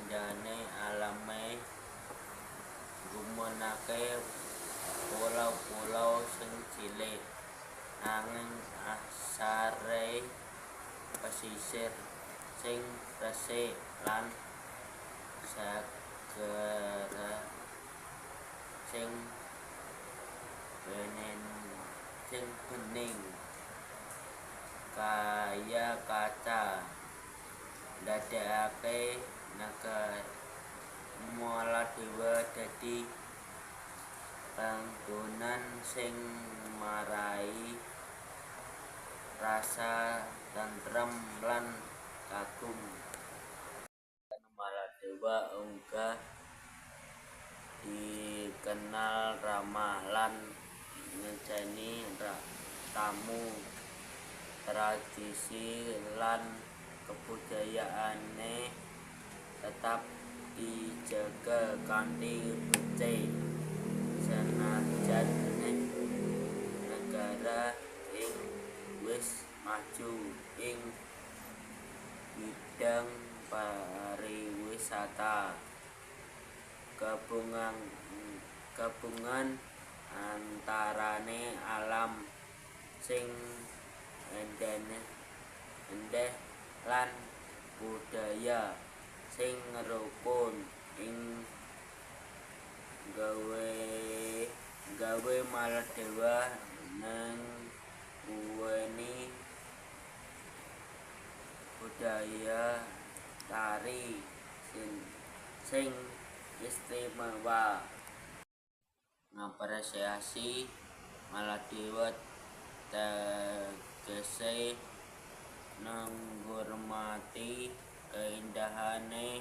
kaindahane alame gumunake pulau-pulau sing cilik. Angin asare pesisir sing resik lan sagara sing benen sing bening. Kaya kaca ndadekake Maladewa dadi panggonan sing marai rasa tentrem lan kagum. Maladewa uga dikenal ramah lan ngejani tamu tradisi lan kebudayaane tetap dijaga kanthi becik senajan negara ing wis maju ing bidang pariwisata gabungan gabungan antarane alam sing endene endeh lan budaya sing rukun ing gawe gawe Maladewa neng uweni budaya tari sing, sing istimewa. Ngapresiasi Maladewa tegese nenghormati kaindahane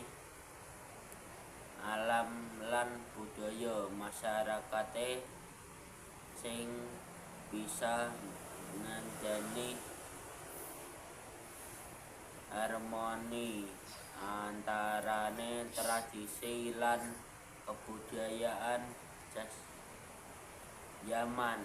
alam lan budaya masyarakate sing bisa ngandani harmoni antarane tradisi lan kebudayaan zaman